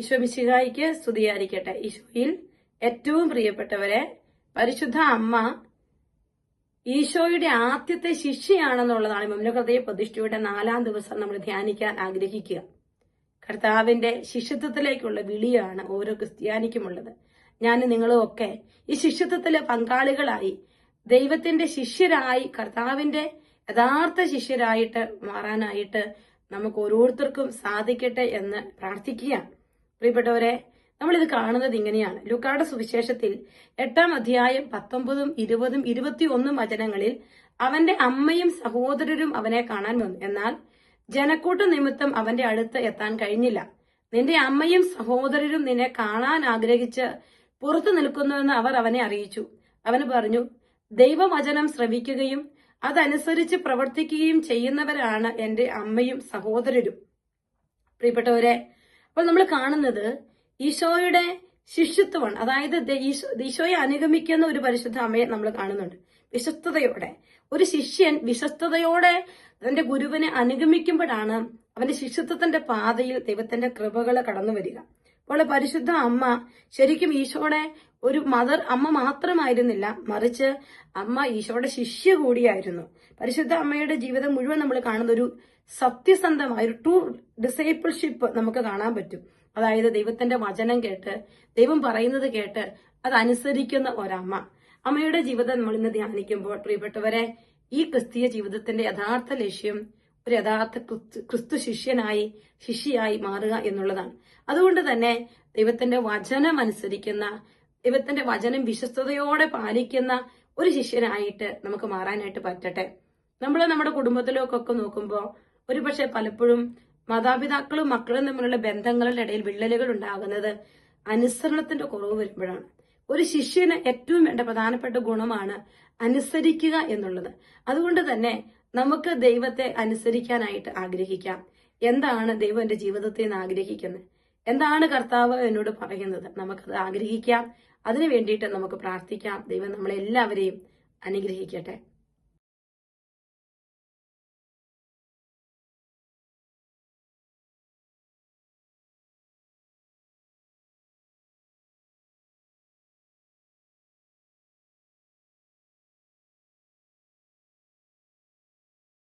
ഈശോമിശിഹായിക്ക് സ്തുതിയായിരിക്കട്ടെ. ഈശോയിൽ ഏറ്റവും പ്രിയപ്പെട്ടവരെ പരിശുദ്ധ അമ്മ ഈശോയുടെ ആദ്യത്തെ ശിഷ്യയാണെന്നുള്ളതാണ് മൗനഹൃദയ പ്രതിഷ്ഠയുടെ നാലാം ദിവസം നമ്മൾ ധ്യാനിക്കാൻ ആഗ്രഹിക്കുക. കർത്താവിന്റെ ശിഷ്യത്വത്തിലേക്കുള്ള വിളിയാണ് ഓരോ ക്രിസ്ത്യാനിക്കുമുള്ളത്. ഞാൻ നിങ്ങളും ഒക്കെ ഈ ശിഷ്യത്വത്തിലെ പങ്കാളികളായി ദൈവത്തിന്റെ ശിഷ്യരായി കർത്താവിന്റെ യഥാർത്ഥ ശിഷ്യരായിട്ട് മാറാനായിട്ട് നമുക്ക് ഓരോരുത്തർക്കും സാധിക്കട്ടെ എന്ന് പ്രാർത്ഥിക്കുകയാണ്. പ്രിയപ്പെട്ടവരെ നമ്മളിത് കാണുന്നത് ഇങ്ങനെയാണ്. ലുക്കാട സുവിശേഷത്തിൽ എട്ടാം അധ്യായം പത്തൊമ്പതും ഇരുപതും ഇരുപത്തിയൊന്നും വചനങ്ങളിൽ അവന്റെ അമ്മയും സഹോദരരും അവനെ കാണാൻ വന്നു. എന്നാൽ ജനക്കൂട്ട നിമിത്തം അവന്റെ അടുത്ത് എത്താൻ കഴിഞ്ഞില്ല. നിന്റെ അമ്മയും സഹോദരരും നിന്നെ കാണാൻ ആഗ്രഹിച്ച് പുറത്തു നിൽക്കുന്നുവെന്ന് അവർ അവനെ അറിയിച്ചു. അവന് പറഞ്ഞു ദൈവവചനം ശ്രവിക്കുകയും അതനുസരിച്ച് പ്രവർത്തിക്കുകയും ചെയ്യുന്നവരാണ് എന്റെ അമ്മയും സഹോദരരും. പ്രിയപ്പെട്ടവരെ അപ്പോൾ നമ്മൾ കാണുന്നത് ഈശോയുടെ ശിഷ്യത്വമാണ്. അതായത് ഈശോയെ അനുഗമിക്കുന്ന ഒരു പരിശുദ്ധ അമ്മയെ നമ്മൾ കാണുന്നുണ്ട്. വിശ്വസ്തയോടെ ഒരു ശിഷ്യൻ വിശ്വസ്തയോടെ തന്റെ ഗുരുവിനെ അനുഗമിക്കുമ്പോഴാണ് അവന്റെ ശിഷ്യത്വത്തിന്റെ പാതയിൽ ദൈവത്തിന്റെ കൃപകൾ കടന്നു വരിക അപ്പോൾ പരിശുദ്ധ അമ്മ. ശരിക്കും ഈശോടെ ഒരു മദർ അമ്മ മാത്രമായിരുന്നില്ല. മറിച്ച് അമ്മ ഈശോടെ ശിഷ്യ കൂടിയായിരുന്നു. പരിശുദ്ധ അമ്മയുടെ ജീവിതം മുഴുവൻ നമ്മൾ കാണുന്ന ഒരു സത്യസന്ധമായ ഒരു ടു ഡിസേബിൾഷിപ്പ് നമുക്ക് കാണാൻ പറ്റും. അതായത് ദൈവത്തിന്റെ വചനം കേട്ട് ദൈവം പറയുന്നത് കേട്ട് അതനുസരിക്കുന്ന ഒരമ്മ. അമ്മയുടെ ജീവിതം നമ്മൾ ഇന്ന് ധ്യാനിക്കുമ്പോൾ പ്രിയപ്പെട്ടവരെ ഈ ക്രിസ്തീയ ജീവിതത്തിന്റെ യഥാർത്ഥ ലക്ഷ്യം ഒരു യഥാർത്ഥ ക്രിസ്തു- ശിഷ്യനായി ശിഷ്യയായി മാറുക എന്നുള്ളതാണ്. അതുകൊണ്ട് തന്നെ ദൈവത്തിന്റെ വചനം അനുസരിക്കുന്ന ദൈവത്തിന്റെ വചനം വിശ്വസ്തയോടെ പാലിക്കുന്ന ഒരു ശിഷ്യനായിട്ട് നമുക്ക് മാറാനായിട്ട് പറ്റട്ടെ. നമ്മൾ നമ്മുടെ കുടുംബത്തിലേക്കൊക്കെ നോക്കുമ്പോൾ ഒരുപക്ഷെ പലപ്പോഴും മാതാപിതാക്കളും മക്കളും തമ്മിലുള്ള ബന്ധങ്ങളുടെ ഇടയിൽ വിള്ളലുകൾ ഉണ്ടാകുന്നത് അനുസരണത്തിന്റെ കുറവ് വരുമ്പോഴാണ്. ഒരു ശിഷ്യന് ഏറ്റവും വേണ്ട പ്രധാനപ്പെട്ട ഗുണമാണ് അനുസരിക്കുക എന്നുള്ളത്. അതുകൊണ്ട് തന്നെ നമുക്ക് ദൈവത്തെ അനുസരിക്കാനായിട്ട് ആഗ്രഹിക്കാം. എന്താണ് ദൈവം എന്റെ ജീവിതത്തിൽ നിന്ന് ആഗ്രഹിക്കുന്നത്? എന്താണ് കർത്താവ് എന്നോട് പറയുന്നത്? നമുക്കത് ആഗ്രഹിക്കാം. അതിനു വേണ്ടിയിട്ട് നമുക്ക് പ്രാർത്ഥിക്കാം. ദൈവം നമ്മളെല്ലാവരെയും അനുഗ്രഹിക്കട്ടെ.